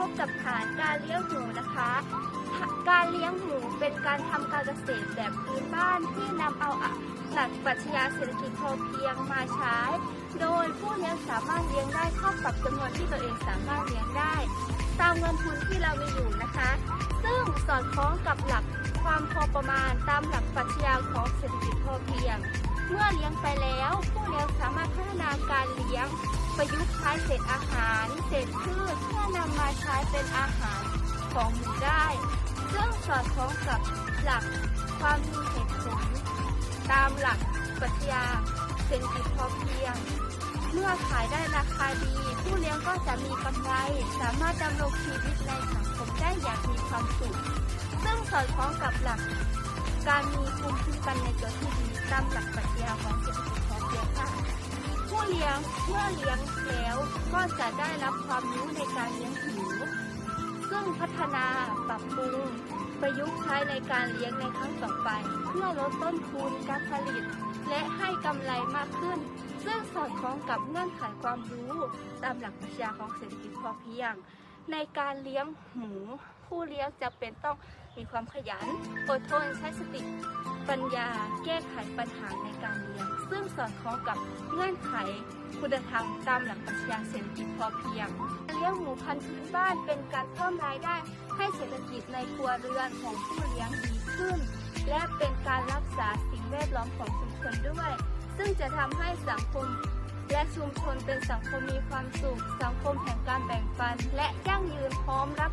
พบกับฐานการเลี้ยงหมูนะคะ การเลี้ยงหมูเป็นการทำการเกษตรแบบพื้นบ้านที่นำเอาหลักปรัชญาเศรษฐกิจพอเพียงมาใช้ โดยผู้เลี้ยงสามารถเลี้ยงได้เท่ากับจำนวนที่ตัวเองสามารถเลี้ยงได้ ตามเงินทุนที่เรามีอยู่นะคะ ซึ่งสอดคล้องกับหลักความพอประมาณตามหลักปรัชญาของเศรษฐกิจพอเพียง เมื่อเลี้ยงไปแล้ว ผู้เลี้ยงสามารถพัฒนาการเลี้ยง ประยุกต์ใช้เศษอาหาร เศษพืชเพื่อนำมาใช้เป็นอาหารของหมูได้ ซึ่งสอดคล้องกับหลักความมีเหตุผล ตามหลักปรัชญาเศรษฐกิจพอเพียง เมื่อขายได้ราคาดี ผู้เลี้ยงก็จะมีกำไร สามารถดำรงชีวิตในสังคมได้อย่างมีความสุข ซึ่งสอดคล้องกับหลัก การมีภูมิคุ้มกันในตัวที่ดีตามหลักปรัชญาของเศรษฐกิจพอเพียงค่ะ ผู้เลี้ยงเมื่อเลี้ยงแล้วก็จะได้รับความรู้ในการเลี้ยงหมูซึ่งพัฒนาปรับปรุงประยุกต์ใช้ในการเลี้ยงในครั้งต่อไป เพื่อลดต้นทุนการผลิต และให้กำไรมากขึ้น ซึ่งสอดคล้องกับเงื่อนไขความรู้ตามหลักปรัชญาของเศรษฐกิจพอเพียง ในการเลี้ยงหมู ผู้เลี้ยงจะเป็นต้อง มีความขยัน อดทนใช้สติปัญญา แก้ไขปัญหาในการเลี้ยงซึ่งสอดคล้องกับเงื่อนไขคุณธรรมตามหลักปรัชญาเศรษฐกิจพอเพียงเลี้ยงหมูพันธุ์พื้นบ้านเป็นการเพิ่มรายได้ให้เศรษฐกิจในครัวเรือนของผู้เลี้ยงดีขึ้น และเป็นการรักษาสิ่งแวดล้อมของชุมชนด้วย ซึ่งจะทำให้สังคม และชุมชนเป็นสังคมมีความสุข สังคมแห่งการแบ่งปัน และยั่งยืนพร้อมรับ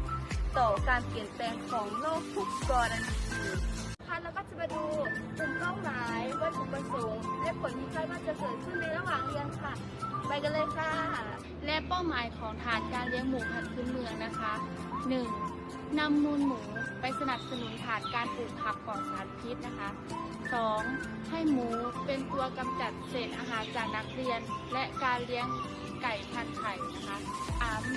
ต่อการเปลี่ยนแปลงของโลกทุกกรณีค่ะแล้วก็จะมาดูกลุ่มเป้าหมายวัตถุประสงค์และผลที่คาดว่าจะเกิดขึ้นในระหว่างเรียนค่ะ ไปกันเลยค่ะ และเป้าหมายของฐานการเลี้ยงหมูพันธุ์พื้นเมืองนะคะ 1. นำมูลหมู สนับสนุนฐานการปลูกผักปลอดสารพิษนะคะ 2. ให้หมูเป็นตัวกำจัดเศษอาหารจากนักเรียน และการเลี้ยงไก่พันไข่นะคะ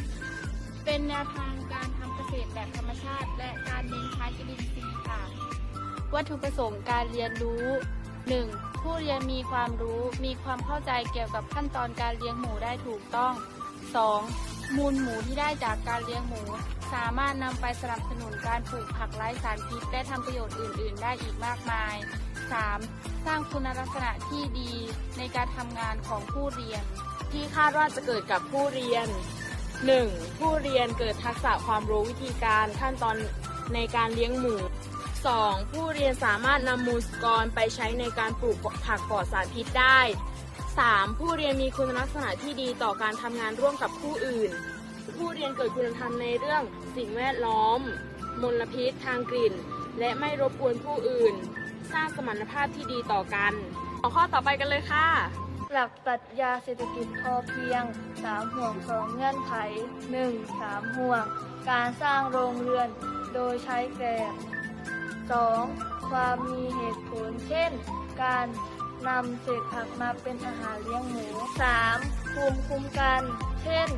3. เป็นแนวทางการทำเกษตรแบบธรรมชาติ และการเน้นใช้จุลินทรีย์ค่ะ วัตถุประสงค์การเรียนรู้ 1. ผู้เรียนมีความรู้มีความเข้าใจเกี่ยวกับขั้นตอนการเลี้ยงหมูได้ถูกต้อง 2. มูลหมูที่ได้จากการเลี้ยงหมู สามารถนำไปสนับสนุนการปลูกผักไร้สารพิษและทำประโยชน์อื่น ๆ ได้อีกมากมาย 3. สร้างคุณลักษณะที่ดีในการทำงานของผู้เรียน ที่คาดว่าจะเกิดกับผู้เรียน 1. ผู้เรียนเกิดทักษะความรู้วิธีการขั้นตอนในการเลี้ยงหมู 2. ผู้เรียนสามารถนำมูลสกรไปใช้ในการปลูกผักปลอดสารพิษได้ 3. ผู้เรียนมีคุณลักษณะที่ดีต่อการทำงานร่วมกับผู้อื่น ผู้เรียนเกิดคุณธรรมในเรื่องสิ่งแวดล้อม มลพิษทางกลิ่น และไม่รบกวนผู้อื่น สร้างสมรรถภาพที่ดีต่อกันหัวข้อต่อไปกันเลยค่ะ หลักปรัชญาเศรษฐกิจพอเพียง 3 ห่วงของเงื่อนไข 1. 3 ห่วง การสร้างโรงเรือนโดยใช้แกลบ 2. ความมีเหตุผลเช่น การ นำเศษผักมาเป็นอาหารเลี้ยงหมู 3. ภูมิคุ้มกัน เช่น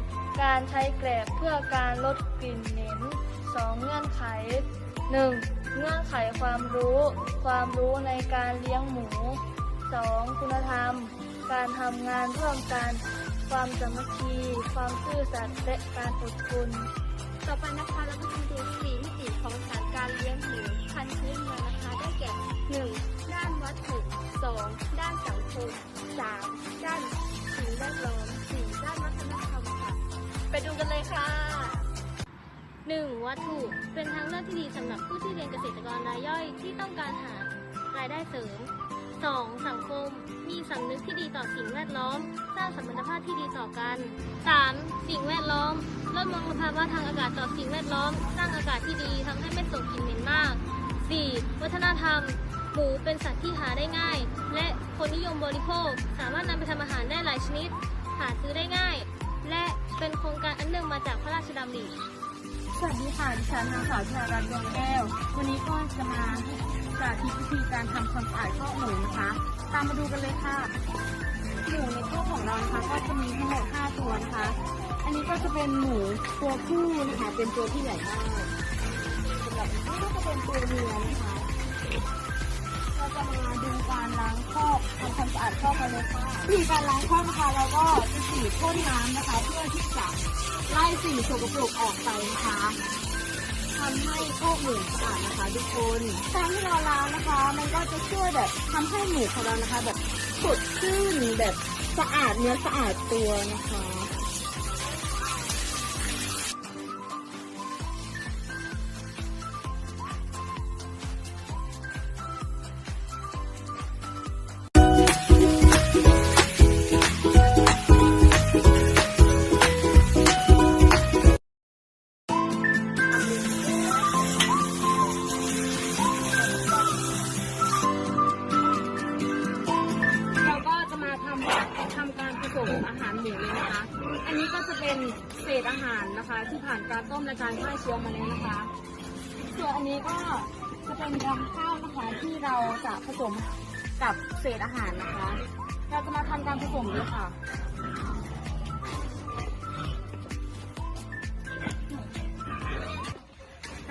การใช้แกลบเพื่อการลดกลิ่นเหม็น 2. เงื่อนไข 1. เงื่อนไขความรู้ ความรู้ในการเลี้ยงหมู 2. คุณธรรม การทำงานร่วมกัน ความสามัคคี ความซื่อสัตย์และการอดทนต่อไปนะคะเราก็จะมาดูสี่มิติของฐานการเลี้ยงหมูพันธุ์พื้นเมืองนะคะได้ 2. ด้านสังคม 3. ด้านสิ่งแวดล้อม 4. ด้านวัฒนธรรมค่ะ ไปดูกันเลยค่ะ 1. วัตถุเป็นทางเลือกที่ดีสำหรับผู้ที่เรียนเกษตรกรรายย่อยที่ต้องการหารายได้เสริม 2. สังคม มีสำนึกที่ดีต่อสิ่งแวดล้อม สร้างสมรรถภาพที่ดีต่อกัน 3. สิ่งแวดล้อม ลดมลภาวะทางอากาศต่อสิ่งแวดล้อม สร้างอากาศที่ดีทำให้ไม่ส่งกลิ่นเหม็นมาก 4. วัฒนธรรม หมูเป็นสัตว์ที่หาได้ง่าย และคนนิยมบริโภค สามารถนำไปทำอาหารได้หลายชนิด หาซื้อได้ง่าย และเป็นโครงการอันเนื่องมาจากพระราชดำริสวัสดีค่ะดิฉันนางสาวชารัตน์ดวงแก้ว วันนี้ก็จะมาสาธิตวิธีการทำความสะอาดข้อหมูนะคะ ตามมาดูกันเลยค่ะหมูในข้อของเรานะคะก็จะมีทั้งหมด5ตัวนะคะ อันนี้ก็จะเป็นหมูตัวผู้นะคะเป็นตัวที่ใหญ่มากสำหรับนี้ก็จะเป็นตัวเมียนะคะ ดูการล้างคอกทำความสะอาดคอกกันเลยค่ะวิธีการล้างคอกนะคะเราก็จะฉีดพ่นน้ำนะคะ เพื่อที่จะไล่สิ่งสกปรกออกไปนะคะทำให้คอกหมูสะอาดนะคะทุกคนการที่เราล้างนะคะ มันก็จะช่วยแบบทำให้หมูของเรานะคะ แบบสดชื่นแบบสะอาดเนื้อสะอาดตัวนะคะ ที่ผ่านการต้มและการฆ่าเชื้อมาแล้วนะคะ ส่วนอันนี้ก็จะเป็นรำข้าวนะคะที่เราจะผสมกับเศษอาหารนะคะ เราจะมาทำการผสมเลยค่ะ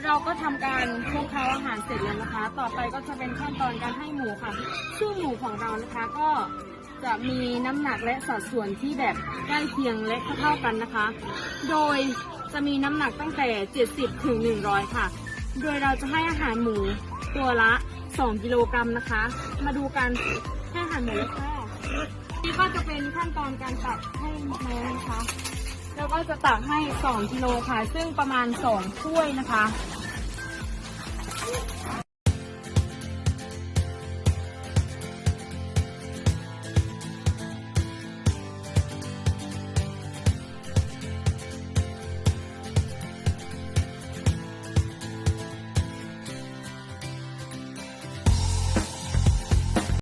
เราก็ทำการคลุกเคล้าอาหารเสร็จแล้วนะคะ ต่อไปก็จะเป็นขั้นตอนการให้หมูค่ะ ซึ่งหมูของเรานะคะ ก็ จะมีน้ำหนักและสัดส่วนที่แบบใกล้เคียงและเท่ากันนะคะ โดยจะมีน้ำหนักตั้งแต่ 70 ถึง 100 ค่ะ โดยเราจะให้อาหารหมูตัวละ 2 กิโลกรัมนะคะ มาดูกันให้อาหารหมูค่ะนี่ก็จะเป็นขั้นตอนการตักให้น้องนะคะแล้วก็จะตักให้ 2 กิโลค่ะ ซึ่งประมาณ 2 ถ้วยนะคะ